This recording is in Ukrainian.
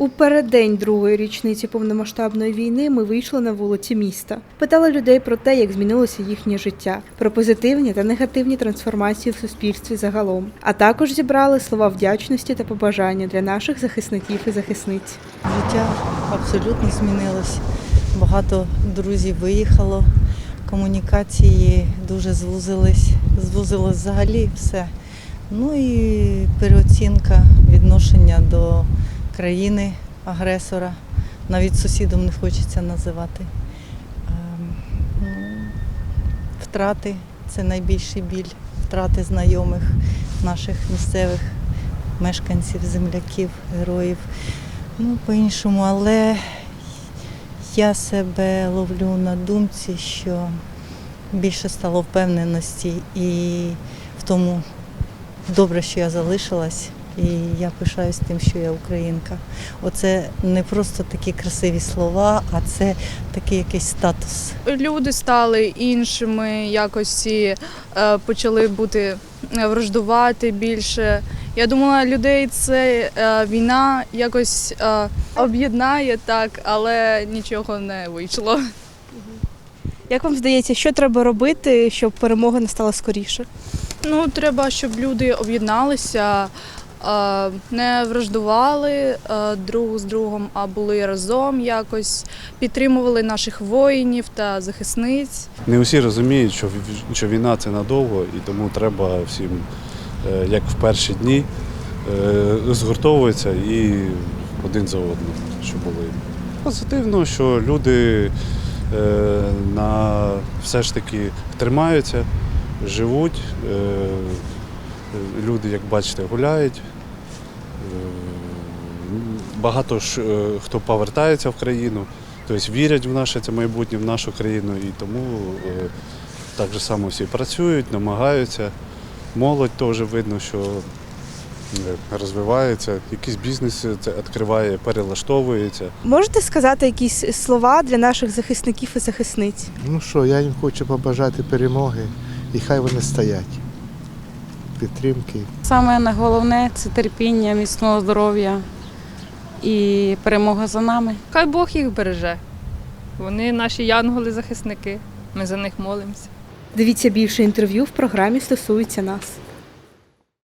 У переддень другої річниці повномасштабної війни ми вийшли на вулиці міста. Питали людей про те, як змінилося їхнє життя, про позитивні та негативні трансформації в суспільстві загалом. А також зібрали слова вдячності та побажання для наших захисників і захисниць. Життя абсолютно змінилось. Багато друзів виїхало, комунікації дуже звузились, звузилось взагалі все. Ну і переоцінка відношення до країни агресора. Навіть сусідом не хочеться називати. Ем, ну, Втрати це найбільший біль, втрати знайомих наших місцевих мешканців, земляків, героїв. Ну, по-іншому, але я себе ловлю на думці, що більше стало впевненості і в тому добре, що я залишилась, і я пишаюсь тим, що я українка. Оце не просто такі красиві слова, а це такий якийсь статус. люди стали іншими, якось е, почали бути е, враждувати більше. Я думала, людей це е, війна якось е, об'єднає так, але нічого не вийшло. Як вам здається, що треба робити, щоб перемога настала скоріше? Ну, треба, щоб люди об'єдналися, не враждували е, друг з другом, а були разом якось, підтримували наших воїнів та захисниць. Не усі розуміють, що, що війна це надовго, і тому треба всім, е, як в перші дні, е, згуртовуватися і один за одним, щоб були. Позитивно, що люди е, на все ж таки тримаються, живуть. Е, Люди, як бачите, гуляють. Е, Багато ж е, хто повертається в країну, тобто вірять в наше це майбутнє, в нашу країну, і тому так же само всі працюють, намагаються. Молодь теж видно, що розвивається, якийсь бізнес це відкриває, перелаштовується. Можете сказати якісь слова для наших захисників і захисниць? Ну що, я їм хочу побажати перемоги і хай вони стоять. Підтримки. Саме головне це терпіння, міцного здоров'я і перемога за нами. Хай Бог їх береже. Вони наші янголи-захисники. Ми за них молимося. Дивіться більше інтерв'ю в програмі стосується нас.